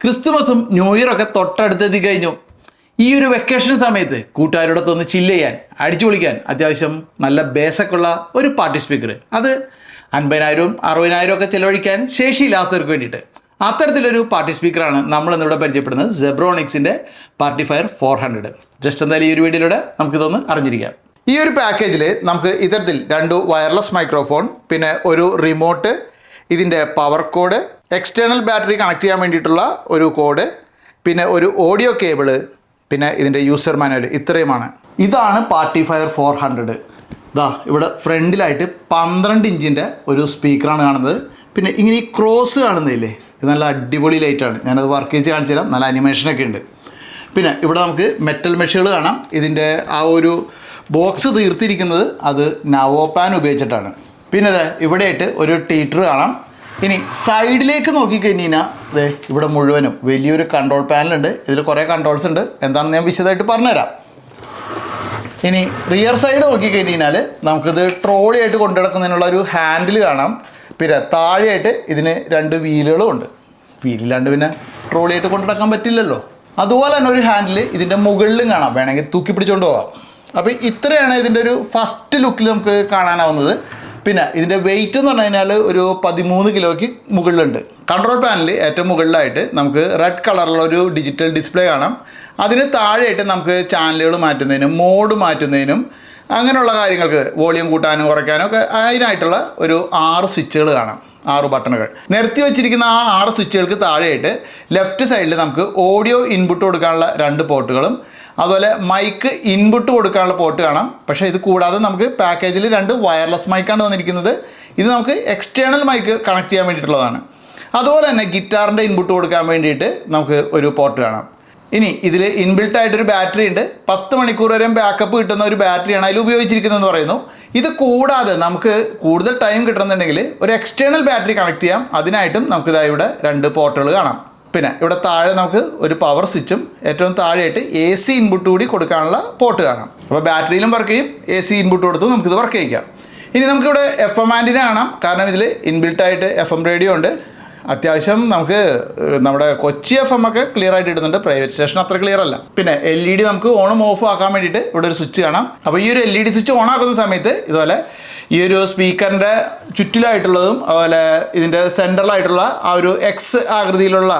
ക്രിസ്തുമസും new ഇയറൊക്കെ തൊട്ടടുത്തെത്തി കഴിഞ്ഞു. ഈ ഒരു വെക്കേഷൻ സമയത്ത് കൂട്ടുകാരോടൊത്തൊന്ന് ചില്ല് ചെയ്യാൻ അടിച്ചു പൊളിക്കാൻ അത്യാവശ്യം നല്ല ബേസൊക്കെയുള്ള ഒരു പാർട്ടി സ്പീക്കർ അത് അൻപതിനായിരവും അറുപതിനായിരവും ഒക്കെ ചിലവഴിക്കാൻ ശേഷിയില്ലാത്തവർക്ക് വേണ്ടിയിട്ട്. അത്തരത്തിലൊരു പാർട്ടി സ്പീക്കറാണ് നമ്മൾ ഇന്നിവിടെ പരിചയപ്പെടുന്നത് സെബ്രോണിക്സിന്റെ party fire four hundred just എന്തായാലും ഈ ഒരു വീഡിയോയിലൂടെ നമുക്കിതൊന്ന് അറിഞ്ഞിരിക്കാം. ഈ ഒരു പാക്കേജിൽ നമുക്ക് ഇത്തരത്തിൽ രണ്ട് വയർലെസ് മൈക്രോഫോൺ പിന്നെ ഒരു റിമോട്ട് ഇതിന്റെ power cord external battery connect ചെയ്യാൻ വേണ്ടിയിട്ടുള്ള ഒരു കോഡ് പിന്നെ ഒരു ഓഡിയോ കേബിൾ പിന്നെ ഇതിന്റെ യൂസർ മാനുവൽ ഇത്രയുമാണ്. ഇതാണ് പാർട്ടി ഫയർ ഫോർ ഹൺഡ്രഡ് ഇതാ ഇവിടെ ഫ്രണ്ടിലായിട്ട് പന്ത്രണ്ട് ഇഞ്ചിന്റെ ഒരു സ്പീക്കറാണ് കാണുന്നത്. പിന്നെ ഇങ്ങനെ ഈ ക്രോസ് കാണുന്നില്ലേ ഇത് നല്ല അടിപൊളി ലൈറ്റാണ് ഞാനത് വർക്ക് ചെയ്ത് കാണിച്ചു തരാം. നല്ല അനിമേഷനൊക്കെ ഉണ്ട്. പിന്നെ ഇവിടെ നമുക്ക് മെറ്റൽ മെഷുകൾ കാണാം. ഇതിന്റെ ആ ഒരു ബോക്സ് തീർത്തിരിക്കുന്നത് അത് നവോപാൻ ഉപയോഗിച്ചിട്ടാണ്. പിന്നെ ഇവിടെ ഇവിടെയായിട്ട് ഒരു ടീറ്റർ കാണാം. ഇനി സൈഡിലേക്ക് നോക്കിക്കഴിഞ്ഞാൽ അതെ ഇവിടെ മുഴുവനും വലിയൊരു കൺട്രോൾ പാനലുണ്ട് ഇതിൽ കുറേ കൺട്രോൾസ് ഉണ്ട്. എന്താണെന്ന് ഞാൻ വിശദമായിട്ട് പറഞ്ഞുതരാം. ഇനി റിയർ സൈഡ് നോക്കിക്കഴിഞ്ഞാൽ നമുക്കിത് ട്രോളി ആയിട്ട് കൊണ്ടുനടക്കുന്നതിനുള്ള ഒരു ഹാൻഡിൽ കാണാം. പിന്നെ താഴെയായിട്ട് ഇതിന് രണ്ട് വീലുകളും ഉണ്ട്. വീലില്ലാണ്ട് പിന്നെ ട്രോളി ആയിട്ട് കൊണ്ടുനടക്കാൻ പറ്റില്ലല്ലോ. അതുപോലെ തന്നെ ഒരു ഹാൻഡിൽ ഇതിന്റെ മുകളിലും കാണാം. വേണമെങ്കിൽ തൂക്കി പിടിച്ചുകൊണ്ട് പോകാം അപ്പോൾ ഇത്രയാണ് ഇതിന്റെ ഒരു ഫസ്റ്റ് ലുക്കിൽ നമുക്ക് കാണാനാവുന്നത്. പിന്നെ ഇതിന്റെ വെയിറ്റ് എന്ന് പറഞ്ഞു കഴിഞ്ഞാൽ ഒരു പതിമൂന്ന് കിലോയ്ക്ക് മുകളിലുണ്ട്. കൺട്രോൾ പാനൽ ഏറ്റവും മുകളിലായിട്ട് നമുക്ക് റെഡ് കളറുള്ള ഒരു ഡിജിറ്റൽ ഡിസ്പ്ലേ കാണാം. അതിന് താഴെയായിട്ട് നമുക്ക് ചാനലുകൾ മാറ്റുന്നതിനും മോഡ് മാറ്റുന്നതിനും അങ്ങനെയുള്ള കാര്യങ്ങൾക്ക് വോളിയം കൂട്ടാനും കുറയ്ക്കാനും ഒക്കെ അതിനായിട്ടുള്ള ഒരു ആറ് സ്വിച്ചുകൾ കാണാം. ആറ് ബട്ടണുകൾ നിരത്തി വെച്ചിരിക്കുന്ന ആ ആറ് സ്വിച്ചുകൾക്ക് താഴെയായിട്ട് ലെഫ്റ്റ് സൈഡിൽ നമുക്ക് ഓഡിയോ ഇൻപുട്ട് കൊടുക്കാനുള്ള രണ്ട് പോർട്ടുകളും അതുപോലെ മൈക്ക് ഇൻപുട്ട് കൊടുക്കാനുള്ള പോർട്ട് കാണാം. പക്ഷേ ഇത് കൂടാതെ നമുക്ക് പാക്കേജിൽ രണ്ട് വയർലെസ് മൈക്കാണ് വന്നിരിക്കുന്നത് ഇത് നമുക്ക് എക്സ്റ്റേണൽ മൈക്ക് കണക്ട് ചെയ്യാൻ വേണ്ടിയിട്ടുള്ളതാണ്. അതുപോലെ തന്നെ ഗിറ്റാറിന്റെ ഇൻപുട്ട് കൊടുക്കാൻ വേണ്ടിയിട്ട് നമുക്ക് ഒരു പോർട്ട് കാണാം. ഇനി ഇതിൽ ഇൻബിൽട്ട് ആയിട്ടൊരു ബാറ്ററി ഉണ്ട്. പത്ത് മണിക്കൂർ വരെയും ബാക്കപ്പ് കിട്ടുന്ന ഒരു ബാറ്ററിയാണ് അതിൽ ഉപയോഗിച്ചിരിക്കുന്നതെന്ന് പറയുന്നു. ഇത് കൂടാതെ നമുക്ക് കൂടുതൽ ടൈം കിട്ടണമെന്നുണ്ടെങ്കിൽ ഒരു എക്സ്റ്റേണൽ ബാറ്ററി കണക്ട് ചെയ്യാം. അതിനായിട്ടും നമുക്ക് ഇവിടെ രണ്ട് പോർട്ടുകൾ കാണാം. പിന്നെ ഇവിടെ താഴെ നമുക്ക് ഒരു പവർ സ്വിച്ചും ഏറ്റവും താഴെയായിട്ട് എ സി ഇൻപുട്ട് കൂടി കൊടുക്കാനുള്ള പോർട്ട് കാണാം. അപ്പോൾ ബാറ്ററിയിലും വർക്ക് ചെയ്യും എ സി ഇൻപുട്ട് കൊടുത്തും നമുക്കിത് വർക്ക് ചെയ്യിക്കാം. ഇനി നമുക്കിവിടെ എഫ് എം ആന്റിന കാണാം. കാരണം ഇതിൽ ഇൻബിൽട്ടായിട്ട് എഫ് എം റേഡിയോ ഉണ്ട്. അത്യാവശ്യം നമുക്ക് നമ്മുടെ കൊച്ചി എഫ് എം ഒക്കെ ക്ലിയർ ആയിട്ട് ഇടുന്നുണ്ട്. പ്രൈവറ്റ് സ്റ്റേഷൻ അത്ര ക്ലിയർ അല്ല. പിന്നെ എൽ ഇ ഡി നമുക്ക് ഓണും ഓഫ് ആക്കാൻ വേണ്ടിയിട്ട് ഇവിടെ ഒരു സ്വിച്ച് കാണാം. അപ്പോൾ ഈ ഒരു L E D switch on ആക്കുന്ന സമയത്ത് ഇതുപോലെ ഈ ഒരു സ്പീക്കറിന്റെ ചുറ്റിലായിട്ടുള്ളതും അതുപോലെ ഇതിന്റെ സെന്ററിലായിട്ടുള്ള ആ ഒരു എക്സ് ആകൃതിയിലുള്ള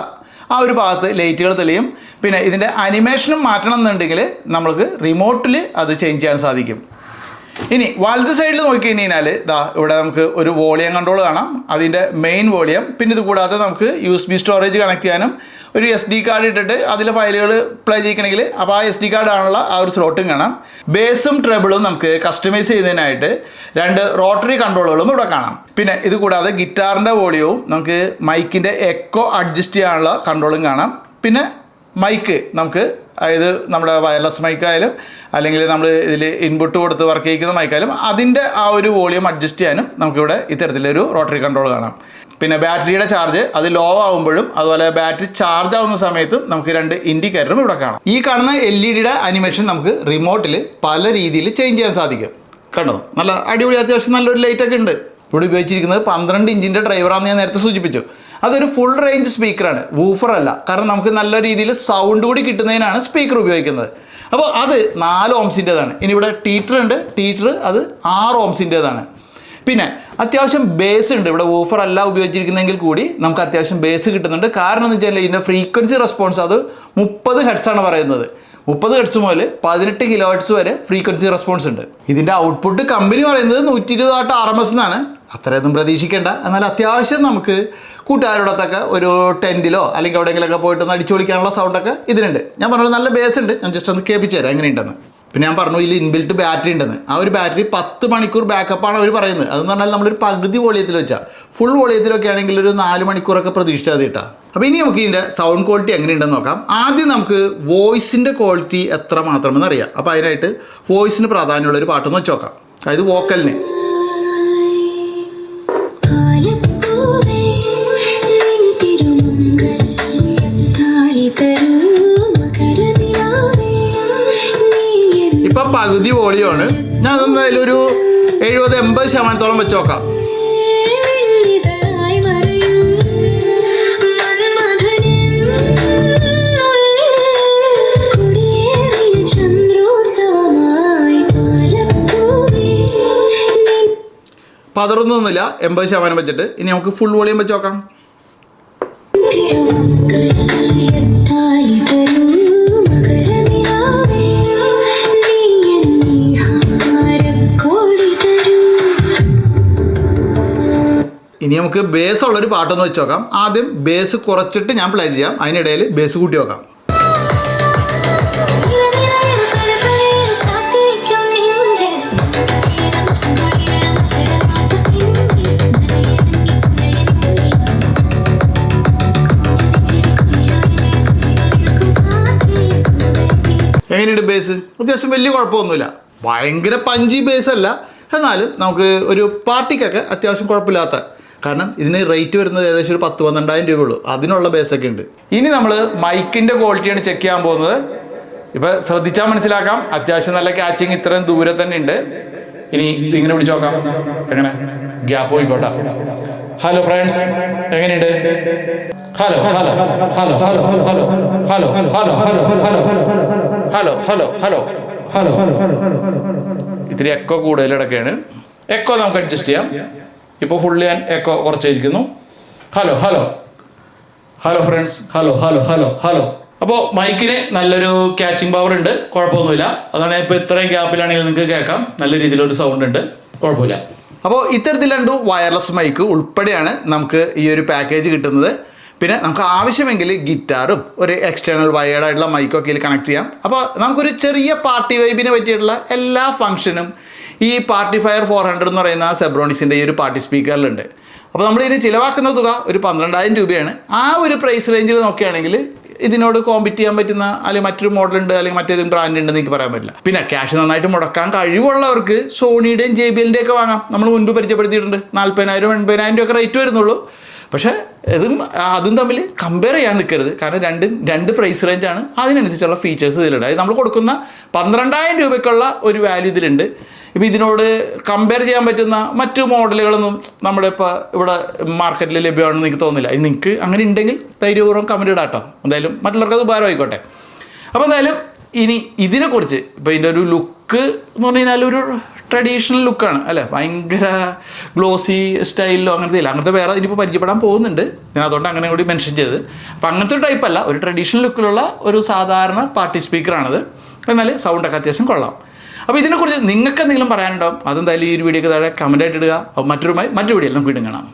ആ ഒരു ഭാഗത്ത് ലൈറ്റുകൾ തെളിയും. പിന്നെ ഇതിന്റെ അനിമേഷനും മാറ്റണം എന്നുണ്ടെങ്കിൽ നമ്മൾക്ക് റിമോട്ടിൽ അത് ചേഞ്ച് ചെയ്യാൻ സാധിക്കും. ഇനി വലത് സൈഡിൽ നോക്കി കഴിഞ്ഞാൽ ഇതാ ഇവിടെ നമുക്ക് ഒരു വോളിയം കൺട്രോൾ കാണാം. അതിന്റെ മെയിൻ വോളിയം. പിന്നെ ഇത് കൂടാതെ നമുക്ക് U S B storage connect ചെയ്യാനും ഒരു എസ് ഡി കാർഡ് ഇട്ടിട്ട് അതിലെ ഫയലുകൾ പ്ലേ ചെയ്യിക്കണമെങ്കിൽ അപ്പോൾ ആ എസ് ഡി കാർഡ് ആണുള്ള ആ ഒരു സ്ലോട്ടും കാണാം. ബേസും ട്രബിളും നമുക്ക് കസ്റ്റമൈസ് ചെയ്യുന്നതിനായിട്ട് രണ്ട് റോട്ടറി കൺട്രോളുകളും ഇവിടെ കാണാം. പിന്നെ ഇത് കൂടാതെ ഗിറ്റാറിന്റെ വോളിയവും നമുക്ക് മൈക്കിന്റെ എക്കോ അഡ്ജസ്റ്റ് ചെയ്യാനുള്ള കൺട്രോളും കാണാം. പിന്നെ മൈക്ക് നമുക്ക് അതായത് നമ്മുടെ വയർലെസ് മൈക്കായാലും അല്ലെങ്കിൽ നമ്മൾ ഇതിൽ ഇൻപുട്ട് കൊടുത്ത് വർക്ക് ചെയ്യിക്കുന്ന മൈക്കായാലും അതിന്റെ ആ ഒരു വോളിയം അഡ്ജസ്റ്റ് ചെയ്യാനും നമുക്കിവിടെ ഇത്തരത്തിലൊരു റോട്ടറി കൺട്രോൾ കാണാം. പിന്നെ ബാറ്ററിയുടെ ചാർജ് അത് ലോ ആകുമ്പോഴും അതുപോലെ ബാറ്ററി ചാർജ് ആവുന്ന സമയത്തും നമുക്ക് രണ്ട് ഇൻഡിക്കേറ്ററും ഇവിടെ കാണാം. ഈ കാണുന്ന എൽ ഇ ഡിയുടെ അനിമേഷൻ നമുക്ക് റിമോട്ടിൽ പല രീതിയിൽ ചേഞ്ച് ചെയ്യാൻ സാധിക്കും. കണ്ടോ? നല്ല അടിപൊളി അത്യാവശ്യം നല്ലൊരു ലൈറ്റൊക്കെ ഉണ്ട്. ഇവിടെ ഉപയോഗിച്ചിരിക്കുന്നത് പന്ത്രണ്ട് ഇഞ്ചിന്റെ ഡ്രൈവറാണെന്ന് ഞാൻ നേരത്തെ സൂചിപ്പിച്ചു. അതൊരു ഫുൾ റേഞ്ച് സ്പീക്കറാണ് വൂഫർ അല്ല. കാരണം നമുക്ക് നല്ല രീതിയിൽ സൗണ്ട് കൂടി കിട്ടുന്നതിനാണ് സ്പീക്കർ ഉപയോഗിക്കുന്നത്. അപ്പോൾ അത് നാല് ഓംസിന്റെതാണ് ഇനി ഇവിടെ ടീറ്റർ ഉണ്ട്. ടീറ്റർ അത് ആറ് ഓംസിന്റെതാണ് പിന്നെ അത്യാവശ്യം ബേസ് ഉണ്ട്. ഇവിടെ വൂഫർ അല്ല ഉപയോഗിച്ചിരിക്കുന്നതെങ്കിൽ കൂടി നമുക്ക് അത്യാവശ്യം ബേസ് കിട്ടുന്നുണ്ട്. കാരണം എന്ന് വെച്ചാൽ ഇതിന്റെ ഫ്രീക്വൻസി റെസ്പോൺസ് അത് മുപ്പത് ആണ് പറയുന്നത്. മുപ്പത് ഹെഡ്സ് മുതൽ പതിനെട്ട് കിലോ ഹെഡ്സ് വരെ ഫ്രീക്വൻസി റെസ്പോൺസ് ഉണ്ട്. ഇതിന്റെ ഔട്ട്പുട്ട് കമ്പനി പറയുന്നത് നൂറ്റി ഇരുപത് ആട്ട് ആർ എം എസ് എന്നാണ് അത്രയൊന്നും പ്രതീക്ഷിക്കേണ്ട. എന്നാൽ അത്യാവശ്യം നമുക്ക് കൂട്ടുകാരോടൊത്തൊക്കെ ഒരു ടെന്റിലോ അല്ലെങ്കിൽ എവിടെയെങ്കിലുമൊക്കെ പോയിട്ട് ഒന്ന് അടിച്ചു പൊളിക്കാനുള്ള സൗണ്ടൊക്കെ ഇതിനുണ്ട്. ഞാൻ പറഞ്ഞത് നല്ല ബേസ് ഉണ്ട്. ഞാൻ ജസ്റ്റ് ഒന്ന് കേൾപ്പിച്ചു തരാം എങ്ങനെയുണ്ടെന്ന്. പിന്നെ ഞാൻ പറഞ്ഞു ഇതിൽ ഇൻബിൽറ്റ് ബാറ്ററി ഉണ്ടെന്ന്. ആ ഒരു ബാറ്ററി പത്ത് മണിക്കൂർ ബാക്കപ്പാണ് അവർ പറയുന്നത്. അതെന്ന് പറഞ്ഞാൽ നമ്മളൊരു പകുതി വോളിയത്തിൽ വെച്ചാൽ ഫുൾ വോളിയത്തിലൊക്കെ ആണെങ്കിൽ ഒരു നാല് മണിക്കൂറൊക്കെ പ്രതീക്ഷിച്ചാൽ കേട്ടോ അപ്പോൾ ഇനി നമുക്ക് ഇതിന്റെ സൗണ്ട് ക്വാളിറ്റി എങ്ങനെയുണ്ടെന്ന് നോക്കാം. ആദ്യം നമുക്ക് വോയിസിന്റെ ക്വാളിറ്റി എത്ര മാത്രമെന്ന് അറിയാം. അപ്പോൾ അതിനായിട്ട് വോയിസിന് പ്രാധാന്യമുള്ള ഒരു പാട്ടൊന്ന് വെച്ച് നോക്കാം. അതായത് വോക്കലിന് പോകുന്നതിലൊരു എഴുപത് എൺപത് ശതമാനത്തോളം വെച്ചോക്കാം. പതറൊന്നൊന്നുമില്ല എൺപത് ശതമാനം വെച്ചിട്ട്. ഇനി നമുക്ക് ഫുൾ വോളിയം വെച്ച് നോക്കാം ഇനി നമുക്ക് ബേസ് ഉള്ളൊരു പാട്ടൊന്ന് വെച്ച് നോക്കാം. ആദ്യം ബേസ് കുറച്ചിട്ട് ഞാൻ പ്ലേ ചെയ്യാം. അതിനിടയിൽ ബേസ് കൂട്ടി നോക്കാം എങ്ങനെയുണ്ട് ബേസ് അത്യാവശ്യം വലിയ കുഴപ്പമൊന്നുമില്ല. ഭയങ്കര പഞ്ചി ബേസ് അല്ല. എന്നാലും നമുക്ക് ഒരു പാർട്ടിക്കൊക്കെ അത്യാവശ്യം കുഴപ്പമില്ലാത്ത കാരണം ഇതിന് റേറ്റ് വരുന്നത് ഏകദേശം ഒരു പത്ത് പന്ത്രണ്ടായിരം രൂപയുള്ളൂ അതിനുള്ള ബേസൊക്കെ ഉണ്ട് ഇനി നമ്മൾ മൈക്കിന്റെ ക്വാളിറ്റിയാണ് ചെക്ക് ചെയ്യാൻ പോകുന്നത് ഇപ്പം ശ്രദ്ധിച്ചാൽ മനസ്സിലാക്കാം അത്യാവശ്യം നല്ല ക്യാച്ചിങ് ഇത്രയും ദൂരെ തന്നെ ഉണ്ട് ഇനി ഇങ്ങനെ വിളിച്ചു നോക്കാം എങ്ങനെ ഗ്യാപ്പ് പോയിക്കോട്ടെ ഹലോ ഫ്രണ്ട്സ് എങ്ങനെയുണ്ട് hello hello hello hello hello hello hello hello hello hello hello hello hello ഇത്തിരി എക്കോ കൂടുതൽ ഇടയ്ക്കാണ് എക്കോ നമുക്ക് അഡ്ജസ്റ്റ് ചെയ്യാം ഇപ്പോൾ ഫുള്ളി ഞാൻ echo കുറച്ചിരിക്കുന്നു hello hello hello friends hello hello hello hello അപ്പോൾ മൈക്കിന് നല്ലൊരു ക്യാച്ചിങ് പവർ ഉണ്ട്. കുഴപ്പമൊന്നുമില്ല. അതാണ് ഇപ്പോൾ ഇത്രയും ഗ്യാപ്പിലാണെങ്കിൽ നിങ്ങൾക്ക് കേൾക്കാം. നല്ല രീതിയിലൊരു സൗണ്ട് ഉണ്ട്. കുഴപ്പമില്ല. അപ്പോൾ ഇത്തരത്തിൽ രണ്ട് വയർലെസ് മൈക്ക് ഉൾപ്പെടെയാണ് നമുക്ക് ഈ ഒരു പാക്കേജ് കിട്ടുന്നത്. പിന്നെ നമുക്ക് ആവശ്യമെങ്കിൽ ഗിറ്റാറും ഒരു എക്സ്റ്റേണൽ വയേർഡ് ആയിട്ടുള്ള മൈക്കൊക്കെ ഇതിൽ കണക്ട് ചെയ്യാം. അപ്പോൾ നമുക്കൊരു ചെറിയ പാർട്ടി വൈബിനെ പറ്റിയിട്ടുള്ള എല്ലാ ഫംഗ്ഷനും ഈ പാർട്ടി ഫയർ ഫോർ ഹൺഡ്രഡ് എന്ന് പറയുന്ന സെബ്രോണിക്സിന്റെ ഈ ഒരു പാർട്ടി സ്പീക്കറിലുണ്ട്. അപ്പോൾ നമ്മൾ ഇതിന് ചിലവാക്കുന്ന തുക ഒരു പന്ത്രണ്ടായിരം രൂപയാണ്. ആ ഒരു പ്രൈസ് റേഞ്ചിൽ നോക്കുകയാണെങ്കിൽ ഇതിനോട് കോമ്പറ്റ് ചെയ്യാൻ പറ്റുന്ന അല്ലെങ്കിൽ മറ്റൊരു മോഡലുണ്ട് അല്ലെങ്കിൽ മറ്റേതെങ്കിലും ബ്രാൻഡ് ഉണ്ടെന്ന് എനിക്ക് പറയാൻ പറ്റില്ല. പിന്നെ ക്യാഷ് നന്നായിട്ട് മുടക്കാൻ കഴിവുള്ളവർക്ക് സോണിയുടെയും ജെ ബി എല്ലിന്റെ ഒക്കെ വാങ്ങാം. നമ്മൾ മുൻപ് പരിചയപ്പെടുത്തിയിട്ടുണ്ട്. നാൽപ്പതിനായിരം എൺപതിനായിരം രൂപ റേറ്റ് വരുന്നുള്ളൂ. പക്ഷേ ഇതും അതും തമ്മിൽ കമ്പയർ ചെയ്യാൻ നിൽക്കരുത് കാരണം രണ്ടും രണ്ട് പ്രൈസ് റേഞ്ചാണ് അതിനനുസരിച്ചുള്ള ഫീച്ചേഴ്സ് ഇതിലുണ്ട്. അതായത് നമ്മൾ കൊടുക്കുന്ന പന്ത്രണ്ടായിരം രൂപയ്ക്കുള്ള ഒരു വാല്യൂ ഇതിലുണ്ട്. ഇപ്പോൾ ഇതിനോട് കമ്പയർ ചെയ്യാൻ പറ്റുന്ന മറ്റു മോഡലുകളൊന്നും നമ്മുടെ ഇപ്പോൾ ഇവിടെ മാർക്കറ്റിൽ ലഭ്യമാണെന്ന് എനിക്ക് തോന്നുന്നില്ല നിങ്ങൾക്ക് അങ്ങനെ ഉണ്ടെങ്കിൽ ധൈര്യപൂർവം കമന്റ് ഇടാം കേട്ടോ എന്തായാലും മറ്റുള്ളവർക്ക് അത് ഉപകാരമായിക്കോട്ടെ. അപ്പോൾ എന്തായാലും ഇനി ഇതിനെക്കുറിച്ച് ഇപ്പോൾ ഇതിന്റെ ഒരു ലുക്ക് എന്ന് പറഞ്ഞു കഴിഞ്ഞാൽ ഒരു ട്രഡീഷണൽ ലുക്കാണ് അല്ലേ? ഭയങ്കര ഗ്ലോസി സ്റ്റൈലിലോ അങ്ങനത്തെ ഇല്ല. അങ്ങനത്തെ വേറെ ഇനിയിപ്പോൾ പരിചയപ്പെടാൻ പോകുന്നുണ്ട്. ഞാൻ അതുകൊണ്ട് അങ്ങനെ കൂടി മെൻഷൻ ചെയ്തത്. അപ്പം അങ്ങനത്തെ ഒരു ടൈപ്പ് അല്ല. ഒരു ട്രഡീഷണൽ ലുക്കിലുള്ള ഒരു സാധാരണ പാർട്ടി സ്പീക്കറാണത് എന്നാൽ സൗണ്ടൊക്കെ അത്യാവശ്യം കൊള്ളാം. അപ്പോൾ ഇതിനെക്കുറിച്ച് നിങ്ങൾക്ക് എന്തെങ്കിലും പറയാനുണ്ടാവും അതെന്തായാലും ഈ ഒരു വീഡിയോക്ക് താഴെ കമന്റ് ആയിട്ട് ഇടുക. മറ്റൊരു മറ്റൊരു വീഡിയോയിൽ നമുക്ക് വീണ്ടും കാണാം.